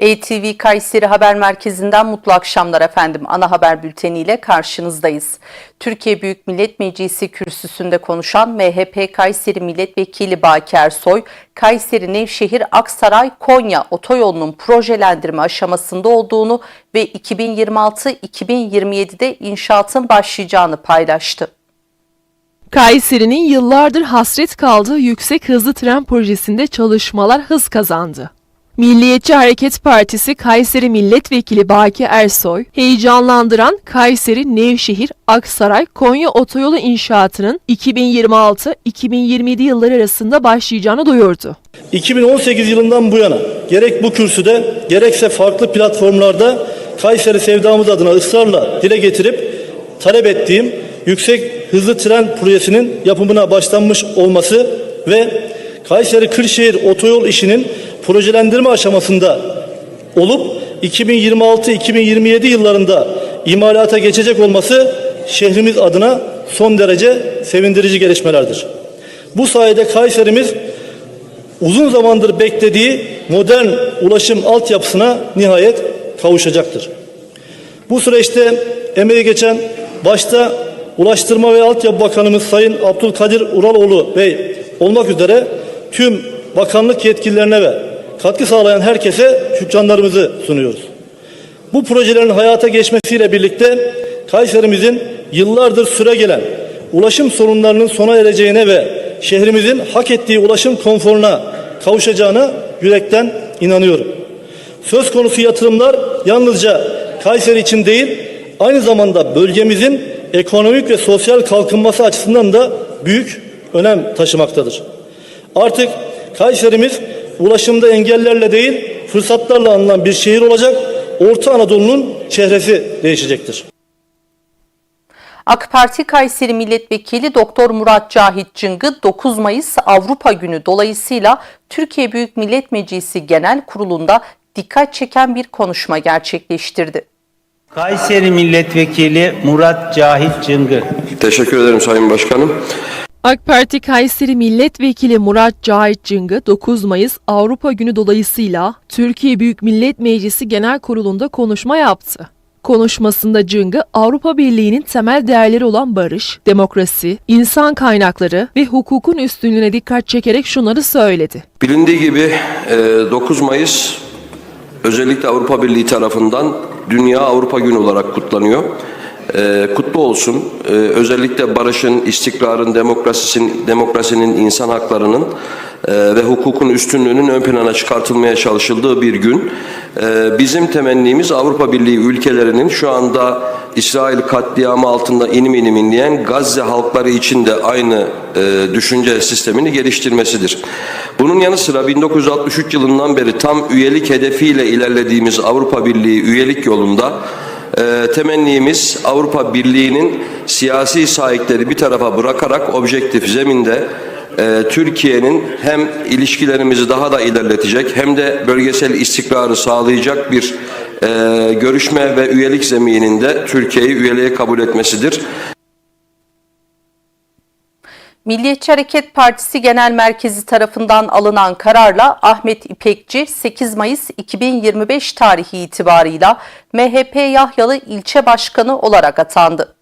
ATV Kayseri Haber Merkezi'nden mutlu akşamlar efendim. Ana haber bülteniyle karşınızdayız. Türkiye Büyük Millet Meclisi kürsüsünde konuşan MHP Kayseri Milletvekili Baki Ersoy, Kayseri Nevşehir Aksaray Konya otoyolunun projelendirme aşamasında olduğunu ve 2026-2027'de inşaatın başlayacağını paylaştı. Kayseri'nin yıllardır hasret kaldığı yüksek hızlı tren projesinde çalışmalar hız kazandı. Milliyetçi Hareket Partisi Kayseri Milletvekili Baki Ersoy, heyecanlandıran Kayseri, Nevşehir, Aksaray, Konya otoyolu inşaatının 2026-2027 yılları arasında başlayacağını duyurdu. 2018 yılından bu yana gerek bu kürsüde gerekse farklı platformlarda Kayseri sevdamız adına ısrarla dile getirip talep ettiğim yüksek hızlı tren projesinin yapımına başlanmış olması ve Kayseri Kırşehir otoyol işinin projelendirme aşamasında olup 2026-2027 yıllarında imalata geçecek olması şehrimiz adına son derece sevindirici gelişmelerdir. Bu sayede Kayserimiz uzun zamandır beklediği modern ulaşım altyapısına nihayet kavuşacaktır. Bu süreçte emeği geçen başta Ulaştırma ve Altyapı Bakanımız Sayın Abdülkadir Uraloğlu Bey olmak üzere tüm bakanlık yetkililerine ve katkı sağlayan herkese şükranlarımızı sunuyoruz. Bu projelerin hayata geçmesiyle birlikte Kayserimizin yıllardır süre gelen ulaşım sorunlarının sona ereceğine ve şehrimizin hak ettiği ulaşım konforuna kavuşacağına yürekten inanıyorum. Söz konusu yatırımlar yalnızca Kayseri için değil, aynı zamanda bölgemizin ekonomik ve sosyal kalkınması açısından da büyük önem taşımaktadır. Artık Kayserimiz ulaşımda engellerle değil, fırsatlarla anılan bir şehir olacak, Orta Anadolu'nun çehresi değişecektir. AK Parti Kayseri Milletvekili Doktor Murat Cahit Cıngı 9 Mayıs Avrupa Günü dolayısıyla Türkiye Büyük Millet Meclisi Genel Kurulu'nda dikkat çeken bir konuşma gerçekleştirdi. Kayseri Milletvekili Murat Cahit Cıngı. Teşekkür ederim Sayın Başkanım. AK Parti Kayseri Milletvekili Murat Cahit Cıngı 9 Mayıs Avrupa Günü dolayısıyla Türkiye Büyük Millet Meclisi Genel Kurulu'nda konuşma yaptı. Konuşmasında Cıngı Avrupa Birliği'nin temel değerleri olan barış, demokrasi, insan kaynakları ve hukukun üstünlüğüne dikkat çekerek şunları söyledi. Bilindiği gibi e, 9 Mayıs özellikle Avrupa Birliği tarafından Dünya Avrupa Günü olarak kutlanıyor. E, kutlu olsun. E, özellikle barışın, istikrarın, demokrasinin, demokrasinin, insan haklarının e, ve hukukun üstünlüğünün ön plana çıkartılmaya çalışıldığı bir gün. E, bizim temennimiz Avrupa Birliği ülkelerinin şu anda İsrail katliamı altında inim inim inleyen Gazze halkları için de aynı e, düşünce sistemini geliştirmesidir. Bunun yanı sıra 1963 yılından beri tam üyelik hedefiyle ilerlediğimiz Avrupa Birliği üyelik yolunda e, temennimiz Avrupa Birliği'nin siyasi sahipleri bir tarafa bırakarak objektif zeminde e, Türkiye'nin hem ilişkilerimizi daha da ilerletecek hem de bölgesel istikrarı sağlayacak bir e, görüşme ve üyelik zemininde Türkiye'yi üyeliğe kabul etmesidir. Milliyetçi Hareket Partisi Genel Merkezi tarafından alınan kararla Ahmet İpekçi 8 Mayıs 2025 tarihi itibarıyla MHP Yahyalı İlçe Başkanı olarak atandı.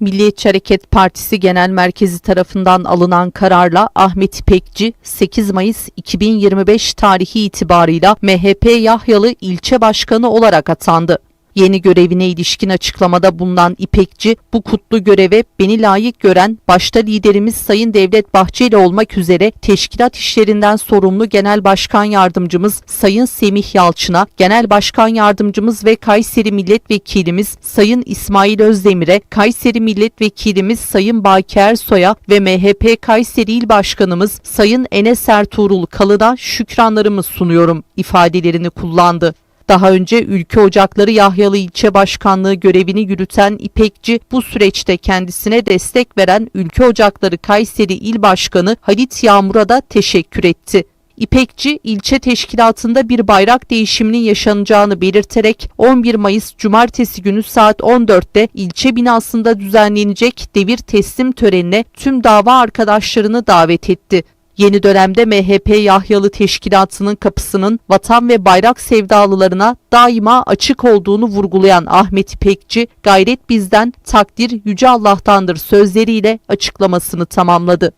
Milliyetçi Hareket Partisi Genel Merkezi tarafından alınan kararla Ahmet İpekçi 8 Mayıs 2025 tarihi itibarıyla MHP Yahyalı İlçe Başkanı olarak atandı. Yeni görevine ilişkin açıklamada bulunan İpekçi, bu kutlu göreve beni layık gören başta liderimiz Sayın Devlet Bahçeli olmak üzere teşkilat işlerinden sorumlu Genel Başkan Yardımcımız Sayın Semih Yalçın'a, Genel Başkan Yardımcımız ve Kayseri Milletvekilimiz Sayın İsmail Özdemir'e, Kayseri Milletvekilimiz Sayın Baki Ersoy'a ve MHP Kayseri İl Başkanımız Sayın Enes Ertuğrul Kalın'a şükranlarımı sunuyorum ifadelerini kullandı. Daha önce Ülke Ocakları Yahyalı İlçe Başkanlığı görevini yürüten İpekçi bu süreçte kendisine destek veren Ülke Ocakları Kayseri İl Başkanı Halit Yağmur'a da teşekkür etti. İpekçi ilçe teşkilatında bir bayrak değişiminin yaşanacağını belirterek 11 Mayıs Cumartesi günü saat 14'te ilçe binasında düzenlenecek devir teslim törenine tüm dava arkadaşlarını davet etti. Yeni dönemde MHP Yahyalı Teşkilatı'nın kapısının vatan ve bayrak sevdalılarına daima açık olduğunu vurgulayan Ahmet İpekçi, gayret bizden, takdir Yüce Allah'tandır sözleriyle açıklamasını tamamladı.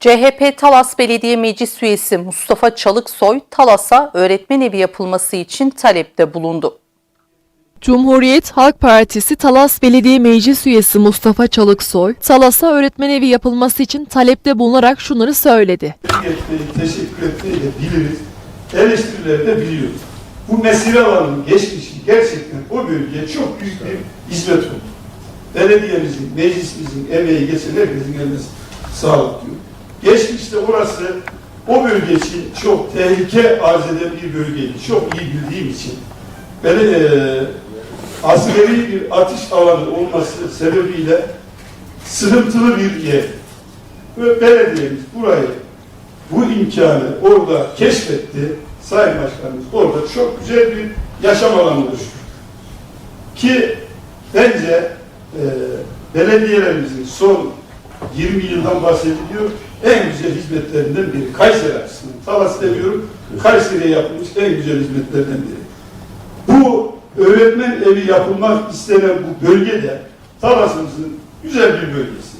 CHP Talas Belediye Meclis Üyesi Mustafa Çalıksoy, Talas'a öğretmen evi yapılması için talepte bulundu. Cumhuriyet Halk Partisi Talas Belediye Meclis Üyesi Mustafa Çalıksoy, Talas'a öğretmen evi yapılması için talepte bulunarak şunları söyledi. teşekkür etmeyi de biliriz. Eleştirileri de biliyoruz. Bu mesire alanının geçmişi gerçekten o bölgeye çok büyük bir hizmet oldu. Belediyemizin, meclisimizin emeği geçen herkesin eline sağlık diyor. Geçmişte orası o bölge için çok tehlike arz eden bir bölgeydi. Çok iyi bildiğim için. Böyle e, askeri bir atış alanı olması sebebiyle sıkıntılı bir yer. Ve belediyemiz burayı bu imkanı orada keşfetti. Sayın Başkanımız orada çok güzel bir yaşam alanı oluştu. Ki bence e, belediyelerimizin son 20 yıldan bahsediliyor. En güzel hizmetlerinden biri. Kayseri açısından. Talas demiyorum. Kayseri'ye yapılmış en güzel hizmetlerden biri. Bu öğretmen evi yapılmak istenen bu bölgede Talas'ımızın güzel bir bölgesi.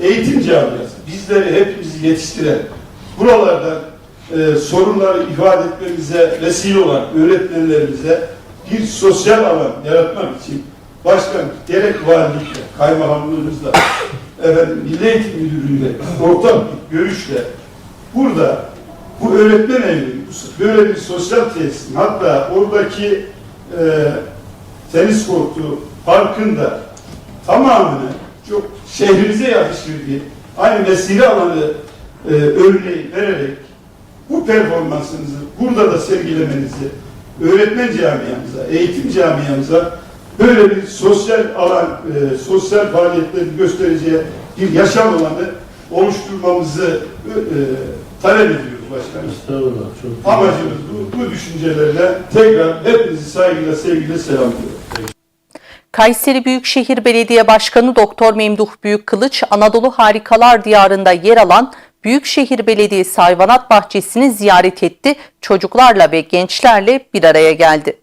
Eğitim camiası, bizleri hepimizi yetiştiren, buralarda e, sorunları ifade etmemize vesile olan öğretmenlerimize bir sosyal alan yaratmak için başkan gerek valilikle, kaymakamlığımızla, efendim, Milli Eğitim Müdürlüğü'yle ortak bir görüşle burada bu öğretmen evi, bu- böyle bir sosyal tesisin hatta oradaki e, tenis kortu parkında tamamını çok şehrimize yakışır bir aynı mesire alanı e, örneği vererek bu performansınızı burada da sergilemenizi öğretmen camiamıza, eğitim camiamıza böyle bir sosyal alan, e, sosyal faaliyetleri göstereceği bir yaşam alanı oluşturmamızı e, talep ediyoruz başkanım. Amacımız bu, bu düşüncelerle tekrar hepinizi saygıyla, sevgiyle selamlıyorum. Kayseri Büyükşehir Belediye Başkanı Doktor Memduh Büyükkılıç, Anadolu Harikalar Diyarı'nda yer alan Büyükşehir Belediyesi Hayvanat Bahçesi'ni ziyaret etti, çocuklarla ve gençlerle bir araya geldi.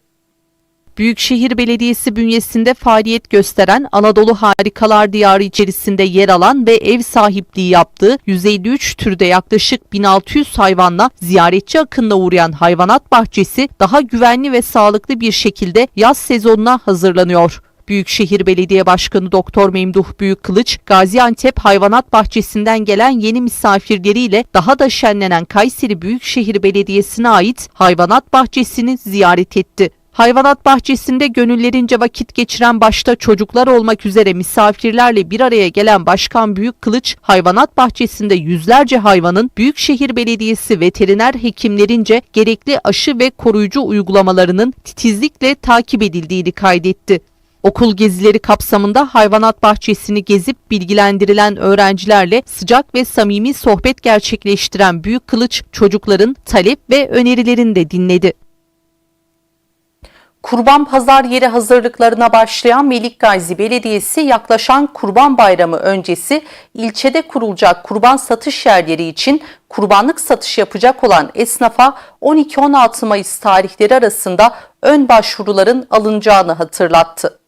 Büyükşehir Belediyesi bünyesinde faaliyet gösteren Anadolu Harikalar Diyarı içerisinde yer alan ve ev sahipliği yaptığı 153 türde yaklaşık 1600 hayvanla ziyaretçi akınına uğrayan hayvanat bahçesi daha güvenli ve sağlıklı bir şekilde yaz sezonuna hazırlanıyor. Büyükşehir Belediye Başkanı Doktor Memduh Büyükkılıç, Gaziantep Hayvanat Bahçesi'nden gelen yeni misafirleriyle daha da şenlenen Kayseri Büyükşehir Belediyesi'ne ait hayvanat bahçesini ziyaret etti. Hayvanat bahçesinde gönüllerince vakit geçiren başta çocuklar olmak üzere misafirlerle bir araya gelen Başkan Büyük Kılıç, hayvanat bahçesinde yüzlerce hayvanın Büyükşehir Belediyesi veteriner hekimlerince gerekli aşı ve koruyucu uygulamalarının titizlikle takip edildiğini kaydetti. Okul gezileri kapsamında hayvanat bahçesini gezip bilgilendirilen öğrencilerle sıcak ve samimi sohbet gerçekleştiren Büyük Kılıç çocukların talep ve önerilerini de dinledi. Kurban pazar yeri hazırlıklarına başlayan Melik Gazi Belediyesi yaklaşan Kurban Bayramı öncesi ilçede kurulacak kurban satış yerleri için kurbanlık satış yapacak olan esnafa 12-16 Mayıs tarihleri arasında ön başvuruların alınacağını hatırlattı.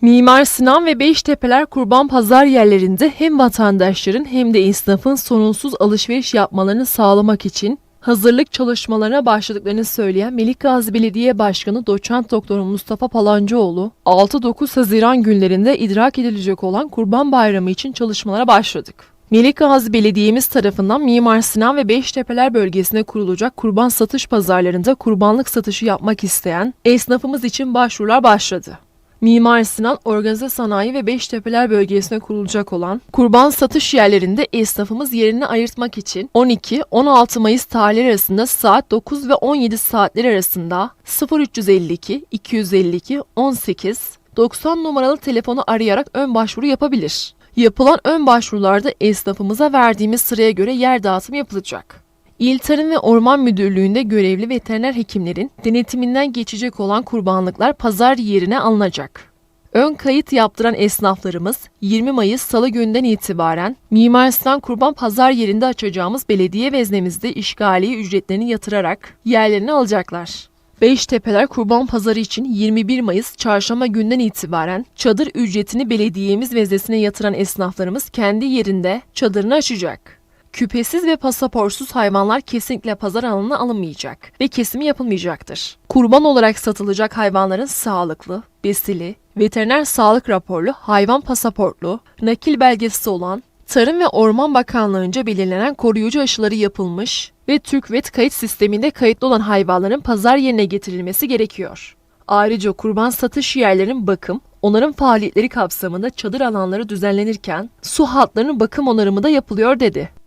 Mimar Sinan ve Beştepeler kurban pazar yerlerinde hem vatandaşların hem de esnafın sorunsuz alışveriş yapmalarını sağlamak için hazırlık çalışmalarına başladıklarını söyleyen Melik Belediye Başkanı Doçent Doktor Mustafa Palancıoğlu, 6-9 Haziran günlerinde idrak edilecek olan Kurban Bayramı için çalışmalara başladık. Melik Gazi Belediye'miz tarafından Mimar Sinan ve Beştepeler bölgesine kurulacak kurban satış pazarlarında kurbanlık satışı yapmak isteyen esnafımız için başvurular başladı. Mimar Sinan Organize Sanayi ve Beştepeler bölgesine kurulacak olan kurban satış yerlerinde esnafımız yerini ayırtmak için 12-16 Mayıs tarihleri arasında saat 9 ve 17 saatleri arasında 0352 252 18 90 numaralı telefonu arayarak ön başvuru yapabilir. Yapılan ön başvurularda esnafımıza verdiğimiz sıraya göre yer dağıtımı yapılacak. İl Tarım ve Orman Müdürlüğü'nde görevli veteriner hekimlerin denetiminden geçecek olan kurbanlıklar pazar yerine alınacak. Ön kayıt yaptıran esnaflarımız 20 Mayıs Salı günden itibaren Mimar Sinan Kurban Pazar yerinde açacağımız belediye veznemizde işgaliye ücretlerini yatırarak yerlerini alacaklar. Beştepeler Kurban Pazarı için 21 Mayıs Çarşamba günden itibaren çadır ücretini belediyemiz veznesine yatıran esnaflarımız kendi yerinde çadırını açacak. Küpesiz ve pasaportsuz hayvanlar kesinlikle pazar alanına alınmayacak ve kesimi yapılmayacaktır. Kurban olarak satılacak hayvanların sağlıklı, besili, veteriner sağlık raporlu, hayvan pasaportlu, nakil belgesi olan, Tarım ve Orman Bakanlığı'nca belirlenen koruyucu aşıları yapılmış ve TÜRKVET kayıt sisteminde kayıtlı olan hayvanların pazar yerine getirilmesi gerekiyor. Ayrıca kurban satış yerlerinin bakım, onarım faaliyetleri kapsamında çadır alanları düzenlenirken su hatlarının bakım onarımı da yapılıyor dedi.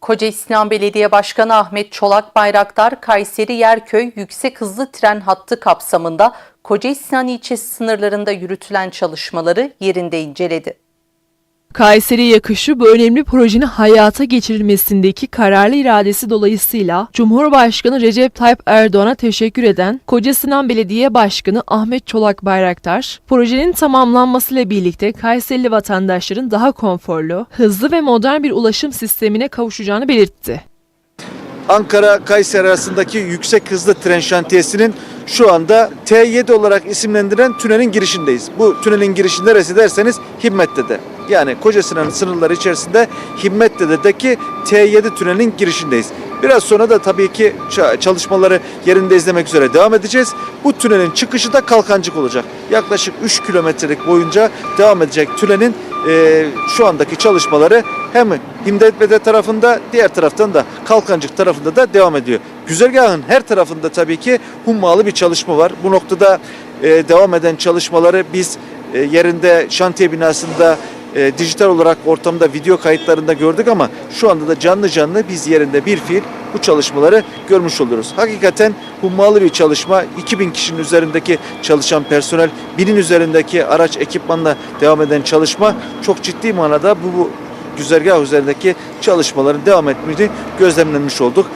Koca İslam Belediye Başkanı Ahmet Çolak Bayraktar, Kayseri Yerköy Yüksek Hızlı Tren Hattı kapsamında Koca İslam ilçesi sınırlarında yürütülen çalışmaları yerinde inceledi. Kayseri'ye yakışı bu önemli projenin hayata geçirilmesindeki kararlı iradesi dolayısıyla Cumhurbaşkanı Recep Tayyip Erdoğan'a teşekkür eden Koca Sinan Belediye Başkanı Ahmet Çolak Bayraktar, projenin tamamlanmasıyla birlikte Kayserili vatandaşların daha konforlu, hızlı ve modern bir ulaşım sistemine kavuşacağını belirtti. Ankara-Kayseri arasındaki yüksek hızlı tren şantiyesinin şu anda T7 olarak isimlendirilen tünelin girişindeyiz. Bu tünelin girişi neresi derseniz Himmet'te'de. Yani Kocasinan sınırları içerisinde Himmet'te'deki T7 tünelin girişindeyiz. Biraz sonra da tabii ki ça- çalışmaları yerinde izlemek üzere devam edeceğiz. Bu tünelin çıkışı da Kalkancık olacak. Yaklaşık 3 kilometrelik boyunca devam edecek tünelin e, şu andaki çalışmaları hem Himmet'te tarafında diğer taraftan da Kalkancık tarafında da devam ediyor. Güzergahın her tarafında tabii ki hummalı bir çalışma var. Bu noktada e, devam eden çalışmaları biz e, yerinde şantiye binasında e, dijital olarak ortamda video kayıtlarında gördük ama şu anda da canlı canlı biz yerinde bir fiil bu çalışmaları görmüş oluyoruz. Hakikaten hummalı bir çalışma. 2000 kişinin üzerindeki çalışan personel, binin üzerindeki araç ekipmanla devam eden çalışma çok ciddi manada bu, bu güzergah üzerindeki çalışmaların devam etmediğini gözlemlenmiş olduk.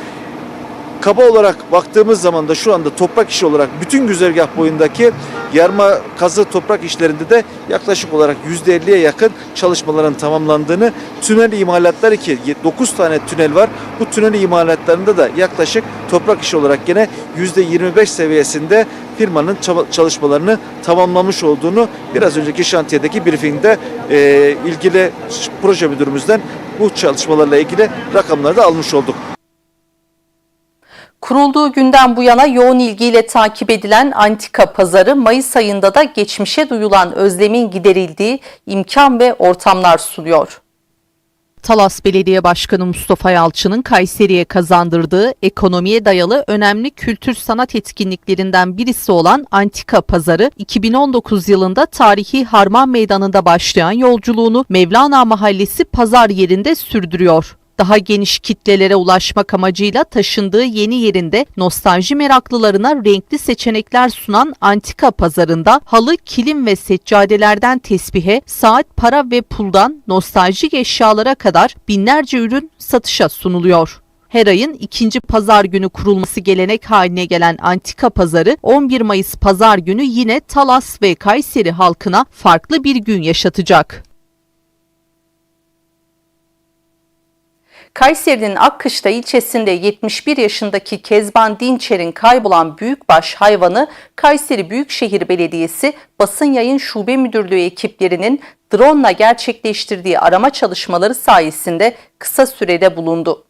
Kaba olarak baktığımız zaman da şu anda toprak işi olarak bütün güzergah boyundaki yarma kazı toprak işlerinde de yaklaşık olarak %50'ye yakın çalışmaların tamamlandığını, tünel imalatları ki 9 tane tünel var. Bu tünel imalatlarında da yaklaşık toprak işi olarak gene %25 seviyesinde firmanın çalışmalarını tamamlamış olduğunu biraz önceki şantiyedeki briefingde e, ilgili proje müdürümüzden bu çalışmalarla ilgili rakamları da almış olduk. Kurulduğu günden bu yana yoğun ilgiyle takip edilen antika pazarı Mayıs ayında da geçmişe duyulan özlemin giderildiği imkan ve ortamlar sunuyor. Talas Belediye Başkanı Mustafa Yalçın'ın Kayseri'ye kazandırdığı ekonomiye dayalı önemli kültür sanat etkinliklerinden birisi olan Antika Pazarı 2019 yılında tarihi Harman Meydanı'nda başlayan yolculuğunu Mevlana Mahallesi pazar yerinde sürdürüyor. Daha geniş kitlelere ulaşmak amacıyla taşındığı yeni yerinde nostalji meraklılarına renkli seçenekler sunan antika pazarında halı, kilim ve seccadelerden tesbihe, saat, para ve puldan nostaljik eşyalara kadar binlerce ürün satışa sunuluyor. Her ayın ikinci pazar günü kurulması gelenek haline gelen antika pazarı 11 Mayıs pazar günü yine Talas ve Kayseri halkına farklı bir gün yaşatacak. Kayseri'nin Akkışla ilçesinde 71 yaşındaki Kezban Dinçer'in kaybolan büyükbaş hayvanı Kayseri Büyükşehir Belediyesi Basın Yayın Şube Müdürlüğü ekiplerinin drone ile gerçekleştirdiği arama çalışmaları sayesinde kısa sürede bulundu.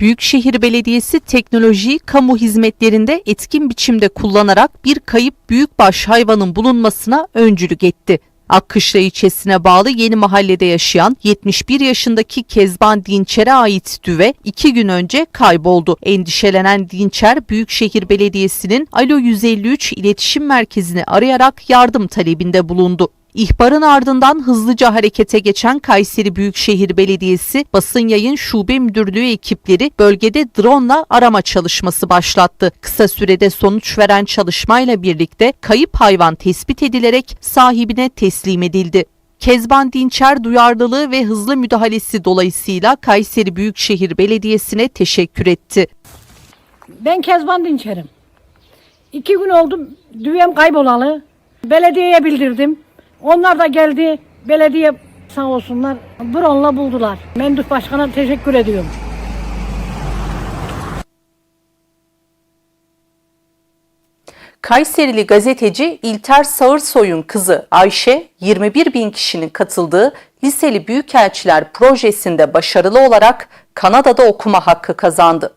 Büyükşehir Belediyesi teknolojiyi kamu hizmetlerinde etkin biçimde kullanarak bir kayıp büyükbaş hayvanın bulunmasına öncülük etti. Akkışla ilçesine bağlı Yeni Mahalle'de yaşayan 71 yaşındaki Kezban Dinçer'e ait düve iki gün önce kayboldu. Endişelenen Dinçer, Büyükşehir Belediyesi'nin Alo 153 iletişim merkezini arayarak yardım talebinde bulundu. İhbarın ardından hızlıca harekete geçen Kayseri Büyükşehir Belediyesi Basın Yayın Şube Müdürlüğü ekipleri bölgede drone'la arama çalışması başlattı. Kısa sürede sonuç veren çalışmayla birlikte kayıp hayvan tespit edilerek sahibine teslim edildi. Kezban Dinçer duyarlılığı ve hızlı müdahalesi dolayısıyla Kayseri Büyükşehir Belediyesi'ne teşekkür etti. Ben Kezban Dinçerim. İki gün oldu düğüm kaybolalı. Belediyeye bildirdim. Onlar da geldi. Belediye sağ olsunlar Bron'la buldular. Menduf Başkan'a teşekkür ediyorum. Kayserili gazeteci İlter Sağırsoy'un kızı Ayşe, 21 bin kişinin katıldığı Liseli Büyükelçiler projesinde başarılı olarak Kanada'da okuma hakkı kazandı.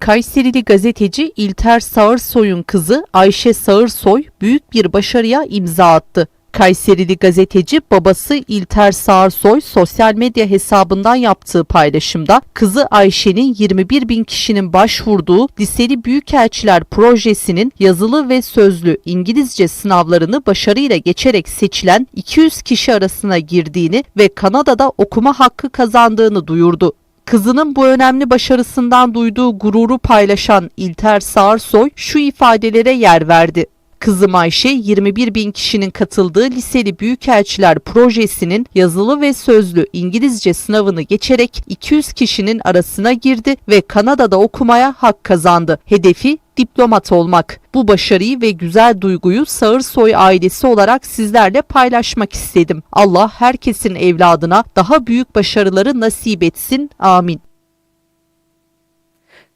Kayserili gazeteci İlter Sağırsoy'un kızı Ayşe Sağırsoy büyük bir başarıya imza attı. Kayserili gazeteci babası İlter Sağırsoy sosyal medya hesabından yaptığı paylaşımda kızı Ayşe'nin 21 bin kişinin başvurduğu Liseli Büyükelçiler projesinin yazılı ve sözlü İngilizce sınavlarını başarıyla geçerek seçilen 200 kişi arasına girdiğini ve Kanada'da okuma hakkı kazandığını duyurdu. Kızının bu önemli başarısından duyduğu gururu paylaşan İlter Sağırsoy şu ifadelere yer verdi. Kızım Ayşe 21 bin kişinin katıldığı Liseli Büyükelçiler projesinin yazılı ve sözlü İngilizce sınavını geçerek 200 kişinin arasına girdi ve Kanada'da okumaya hak kazandı. Hedefi diplomat olmak. Bu başarıyı ve güzel duyguyu Sağırsoy ailesi olarak sizlerle paylaşmak istedim. Allah herkesin evladına daha büyük başarıları nasip etsin. Amin.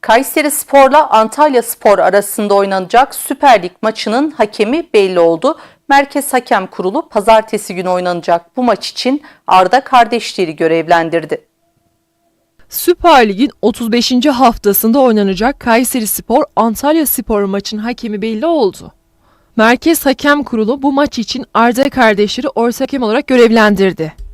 Kayseri Spor'la Antalya Spor arasında oynanacak Süper Lig maçının hakemi belli oldu. Merkez Hakem Kurulu pazartesi günü oynanacak bu maç için Arda kardeşleri görevlendirdi. Süper Lig'in 35. haftasında oynanacak Kayseri Spor Antalya Spor maçın hakemi belli oldu. Merkez Hakem Kurulu bu maç için Arda kardeşleri orta hakem olarak görevlendirdi.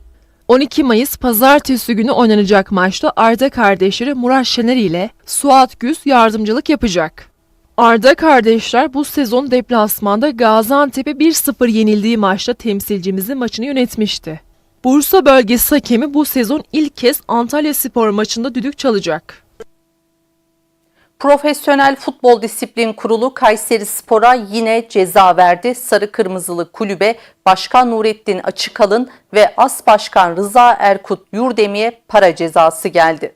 12 Mayıs pazartesi günü oynanacak maçta Arda kardeşleri Murat Şener ile Suat Güz yardımcılık yapacak. Arda kardeşler bu sezon deplasmanda Gaziantep'e 1-0 yenildiği maçta temsilcimizin maçını yönetmişti. Bursa bölgesi hakemi bu sezon ilk kez Antalya Spor maçında düdük çalacak. Profesyonel Futbol Disiplin Kurulu Kayseri Spor'a yine ceza verdi. Sarı Kırmızılı kulübe Başkan Nurettin Açıkalın ve As Başkan Rıza Erkut Yurdemi'ye para cezası geldi.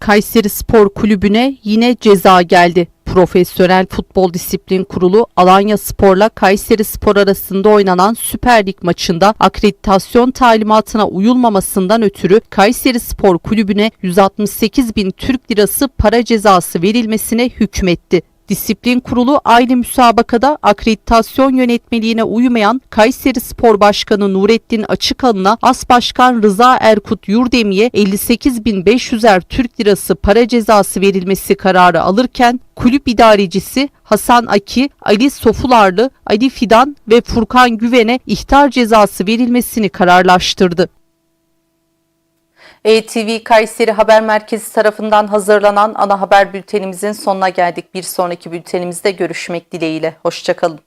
Kayseri Spor Kulübü'ne yine ceza geldi. Profesyonel Futbol Disiplin Kurulu Alanya Spor'la Kayseri Spor arasında oynanan Süper Lig maçında akreditasyon talimatına uyulmamasından ötürü Kayseri Spor Kulübü'ne 168 bin Türk lirası para cezası verilmesine hükmetti. Disiplin Kurulu aynı müsabakada akreditasyon yönetmeliğine uymayan Kayseri Spor Başkanı Nurettin Açıkalın'a As Başkan Rıza Erkut Yurdemi'ye 58.500'er Türk lirası para cezası verilmesi kararı alırken kulüp idarecisi Hasan Aki, Ali Sofularlı, Ali Fidan ve Furkan Güven'e ihtar cezası verilmesini kararlaştırdı. ETV Kayseri Haber Merkezi tarafından hazırlanan ana haber bültenimizin sonuna geldik. Bir sonraki bültenimizde görüşmek dileğiyle. Hoşçakalın.